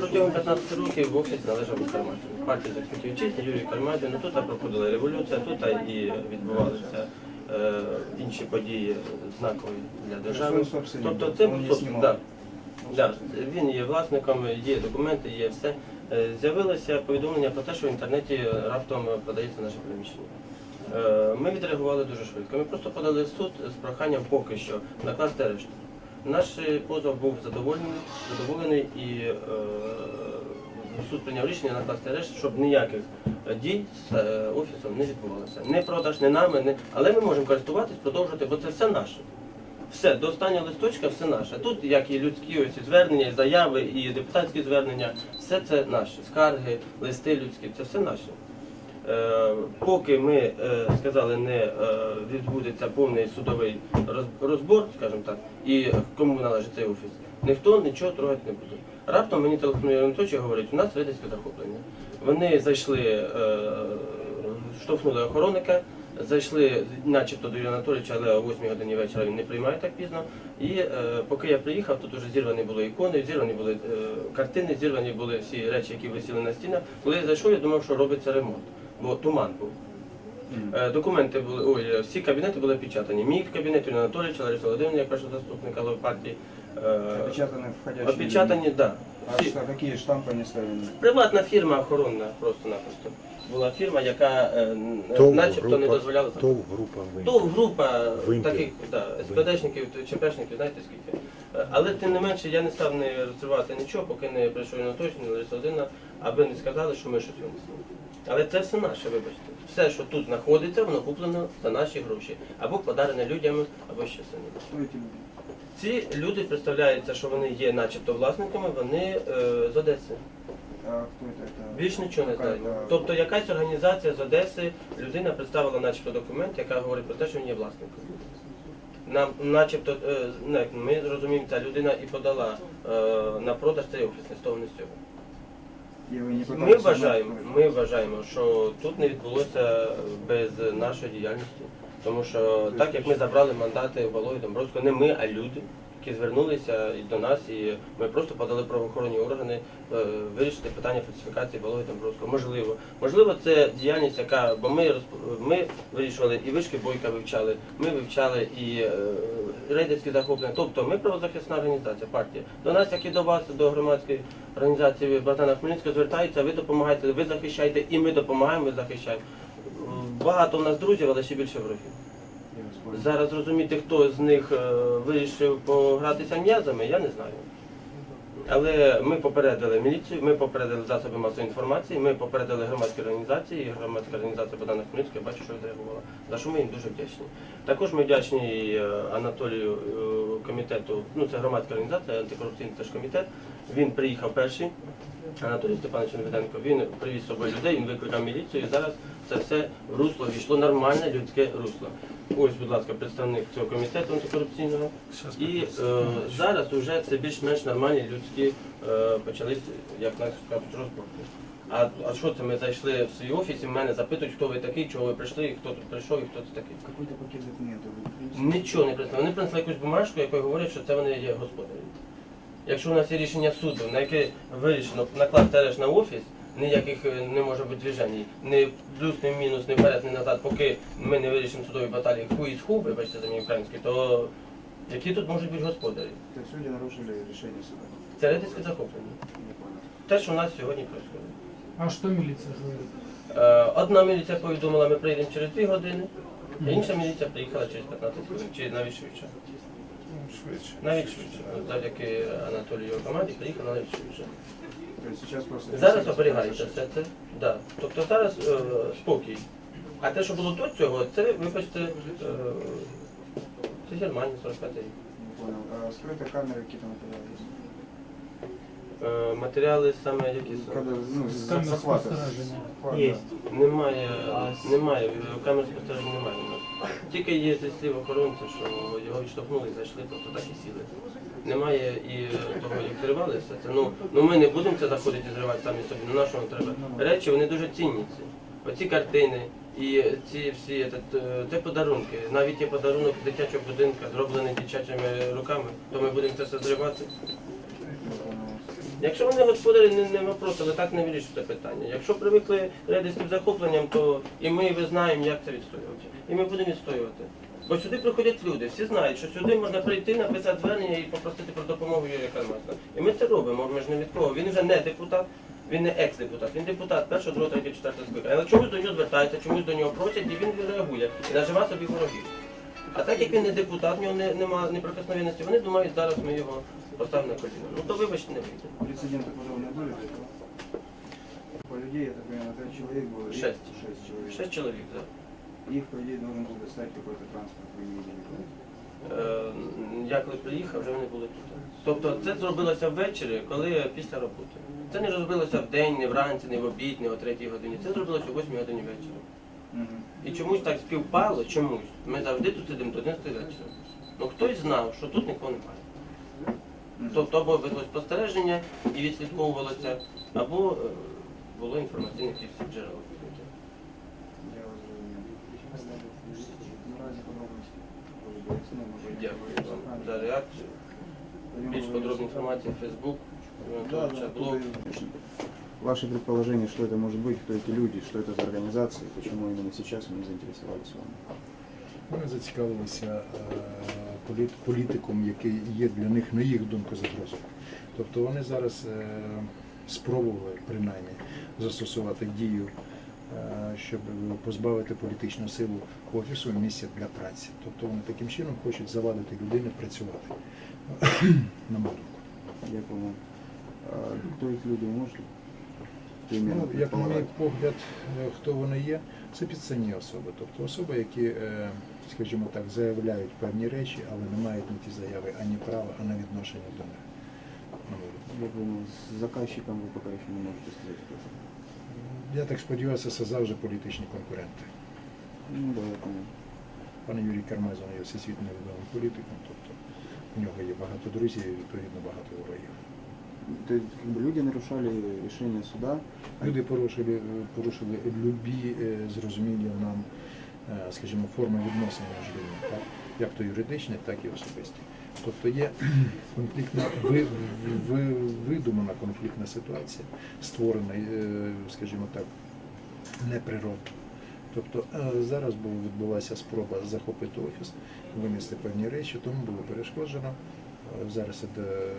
Протягом 15 років в офіс належав Кармазін. Партія захистів вітчизни, Юрій Кармазін. Тут проходила революція, тут і відбувалися е, інші події знакові для держави. Тобто це да, да, він є власником, є документи, є все. Е, З'явилося повідомлення про те, що в інтернеті раптом продається наше приміщення. Е, Ми відреагували дуже швидко. Ми просто подали в суд з проханням поки що накласти арешт. Наш позов був задоволений, задоволений і е, суд прийняв рішення накласти арешт, щоб ніяких дій з е, офісом не відбувалося. Не продаж, не нами, не... але ми можемо користуватись, продовжувати, бо це все наше. Все, до останнього листочка все наше. Тут, як і людські ось і звернення, і заяви, і депутатські звернення, все це наше. Скарги, листи людські, це все наше. Е, поки ми е, сказали, не е, відбудеться повний судовий роз- розбор, скажімо так, і кому належить цей офіс, ніхто нічого трогати не буде. Раптом мені телефонує Анатолій і говорить, у нас рейдерське захоплення. Вони зайшли, штовхнули охоронника, зайшли начебто до Юрія Анатолійовича, але о 8 годині вечора він не приймає так пізно. І поки я приїхав, тут вже зірвані були ікони, зірвані були картини, зірвані були всі речі, які висіли на стінах. Коли я зайшов, я думав, що робиться ремонт, бо туман був. Е, Документи були, ой, е, всі кабінети були опечатані. Мій кабінет, Юрій Анатолійович, Лариса Володимирівна, як першого заступника голови партії. Е, Опечатаны входящие. Опечатані, так. Да. А Всі. что, какие штампы они ставили? Приватна фірма охоронна просто-напросто. Була фірма, яка е, ТОВ начебто не дозволяла. ТОВ група То «Вимпел». група Вимпел. таких да, СПДшників, ЧПшників, знаєте скільки. Е, Але тим не менше я не став не розривати нічого, поки не прийшов на точно, Лариса Одина, аби не сказали, що ми щось винесли. Але це все наше, вибачте. Все, що тут знаходиться, воно куплено за наші гроші. Або подарене людям, або ще самі. Кто эти люди? Ці люди представляються, що вони є начебто власниками, вони е, з Одеси. А кто это? это? Більш нічого не Яка знаємо. це- Тобто якась організація з Одеси, людина представила начебто документ, яка говорить про те, що він є власником. Нам начебто, е, ну, як ми розуміємо, ця людина і подала е, на продаж цей офіс, не з того, не з цього. Ми вважаємо, ми вважаємо, що тут не відбулося без нашої діяльності. Тому що так як ми забрали мандати у Валої Домбровського, не ми, а люди, які звернулися і до нас, і ми просто подали правоохоронні органи е, вирішити питання фальсифікації Валої Домбровського. Можливо, можливо, це діяльність, яка, бо ми ми вирішували і вишки бойка вивчали, ми вивчали і е, рейдерські захоплення. Тобто ми правозахисна організація, партія. До нас, як і до вас, до громадської організації Богдана Хмельницького, звертаються, ви допомагаєте, ви захищаєте, і ми допомагаємо, ви захищаємо. Багато у нас друзів, але ще більше ворогів. Зараз зрозуміти, хто з них е, вирішив погратися м'язами, я не знаю. Але ми попередили міліцію, ми попередили засоби масової інформації, ми попередили громадські організації, громадська організація Богдана Хмельницького, бачу, що відреагувала. За що ми їм дуже вдячні. Також ми вдячні е, Анатолію е, комітету, ну це громадська організація, антикорупційний теж комітет. Він приїхав перший, Анатолій Степанович Медведенко, він привіз з собою людей, він викликав міліцію і зараз це все русло війшло нормальне людське русло. Ось, будь ласка, представник цього комітету антикорупційного. І е, зараз вже це більш-менш нормальні людські е, почались, як нас кажуть, розборки. А, а що це ми зайшли в свій офіс і в мене запитують, хто ви такий, чого ви прийшли, і хто тут прийшов, і хто це такий. Какой-то пакет документов вы принесли? Нічого не принесли. Вони принесли якусь бумажку, якою говорять, що це вони є господарі. Якщо у нас є рішення суду, на яке вирішено накласти арешт на офіс, ніяких е, не може бути движень. Ні плюс, ні мінус, ні вперед, ні назад, поки ми не вирішимо судові баталії ху із ху, вибачте за мій український, то які тут можуть бути господарі? Есть люди нарушили решение суда. Це редиське захоплення. Те, що у нас сьогодні відбувається. А что милиция говорит? Е, Одна міліція повідомила, ми прийдемо через 2 години, а інша міліція приїхала через 15 хвилин, чи навіть швидше. Швидше. Навіть швидше. Завдяки Анатолію команді приїхала навіть швидше. То есть сейчас просто... Зараз фиксируется оберігається произошедшее. все це. Да. Тобто зараз е, спокій. А те, що було до цього, це, вибачте, е, це Германія 45 рік. Не понял. А скрытые камеры какие-то материалы есть? Е, матеріали саме які Когда, саме? ну, С за- камер захвата. спостережения. Захвата. Є. Немає, немає, камер спостережень немає у нас. Тільки є зі слів охоронця, що його відштовхнули і зайшли, просто так і сіли. Немає і того, як зривали все це. Ну, ну ми не будемо це заходити і зривати самі собі, ну на що треба. Речі, вони дуже цінні ці. Оці картини і ці всі этот, е, це подарунки. Навіть є подарунок дитячого будинку, зроблений дитячими руками, то ми будемо це все зривати. Якщо вони господарі, не, не вопрос, але так не вирішується питання. Якщо привикли рейдерським захопленням, то і ми ви знаємо, як це відстоювати. І ми будемо відстоювати. Бо сюди приходять люди, всі знають, що сюди можна прийти, написати звернення і попросити про допомогу Юрія Кармазна. І ми це робимо, ми ж не від кого. Він вже не депутат, він не екс-депутат, він депутат першого, другого, третього, четвертого скликання. Але чомусь до нього звертаються, чомусь до нього просять, і він реагує і нажива собі ворогів. А так як він не депутат, в нього не, немає неприкосновенності, вони думають, зараз ми його поставимо на коліна. Ну то вибачте, не вийде. Прецеденты подобные были до этого? По людей, это примерно 5 человек было. и- Шесть. Шесть человек. Шесть чоловік, так. Их, по идее, должен был достать какой-то транспорт, вы не видели. Е, Я коли приїхав, вже вони були тут. Тобто це зробилося ввечері, коли після роботи. Це не зробилося в день, не вранці, не в обід, не о третій годині. Це зробилося о 8 годині вечора. Мгм. І чомусь так співпало, чомусь. Ми завжди тут сидимо до 11 вечора. Ну хтось знав, що тут нікого немає. Мгм. Тобто або велось спостереження і відслідковувалося, або е, було інформаційне якісь джерело. Я вас зрозумів. Наразі подробності. Може, пояснимо, може, Дякую вам Правильно. за реакцію. Пойдем Більш поговорим. подробна інформація в Facebook, Да, да, блог. оттуда и- Ваши предположения, что это может быть, кто эти люди, что это за организации, почему именно сейчас мы заинтересовались вами? Вони зацікавилися е, політ- політиком, який є для них, на їх думку, загрозою. Тобто вони зараз е, спробували принаймні застосувати дію, е, щоб позбавити політичну силу офісу місця для праці. Тобто вони таким чином хочуть завадити людині працювати. На мою думку. Я понял. А кто их люди, может? Ну, як на мій погляд, е, хто вони є, це підстані особи. Тобто особи, які, е, скажімо так, заявляють певні речі, але не мають на ті заяви ані права, ані відношення до них. на мою думку. Я понял. С заказчиком вы пока еще не можете сказать. Я так сподіваюся, це завжди політичні конкуренти. Ну понял. Юрій Кармазин є всесвітньо відомим політиком, тобто у нього є багато друзів і відповідно багато ворогів. То есть, как бы люди нарушали решение суда. Люди порушили, порушили любі е, зрозумілі нам, е, скажімо, форми відносин між людьми, так? як то юридичні, так і особисті. Тобто є конфліктна, ви, ви, видумана конфліктна ситуація, створена, е, скажімо так, неприродно. Тобто е, зараз була відбулася спроба захопити офіс, винести певні речі, тому було перешкоджено. Е, Зараз іде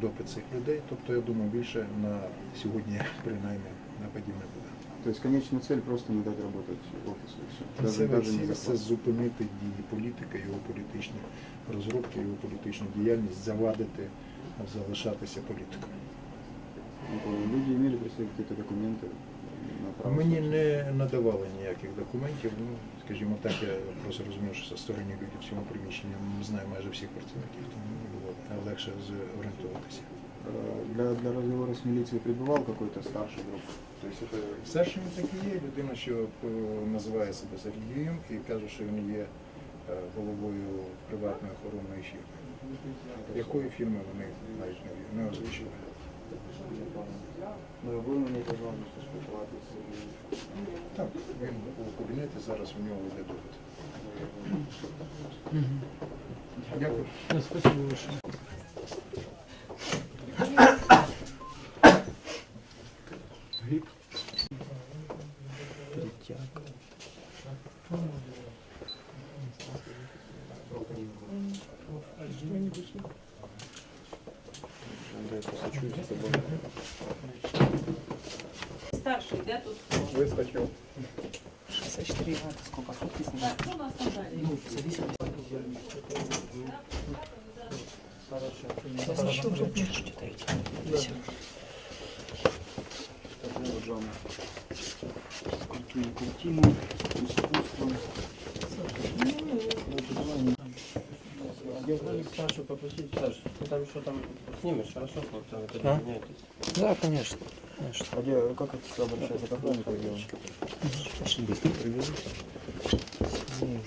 допит цих людей. Тобто, я думаю, більше на сьогодні принаймні нападів не буде. То есть конечная цель просто не дать работать офису и все. Даже, даже не це захват. зупинити дії політика, його політичні розробки, його політичну діяльність, завадити залишатися політиком. Не понял. Люди имели при себе какие-то документы на право Мені не надавали ніяких документів. Ну, скажімо так, я просто розумію, що сторонні люди в цьому приміщенні не знаю майже всіх працівників, тому було легше зорієнтуватися. Э, Для, для разговора с милицией прибывал какой-то старший друг. То есть это Старшим так і є людина, що е, називає себе Сергієм і каже, що він є е, головою приватної охоронної фірми. Якої фірми вони навіть не, не озвучили. Ну, ви мені казали, що спілкуватися. Так, він у кабінеті, зараз у нього йде допит. Дякую. Да, спасибо большое. Де тут хто? Вискочив. 64 градуса, сколько сутки снимать? Так, у нас там далі. Ну, це 8 Хорошо. Что читаете? Все. Картина, картина, искусство. Ну, Геофролик Сашу попросить, Саш, ты там что там снимешь, хорошо, вот там это а? Да, конечно. конечно. А где, как это все обращается, как он это делает? Пошли быстро привезу. Ну,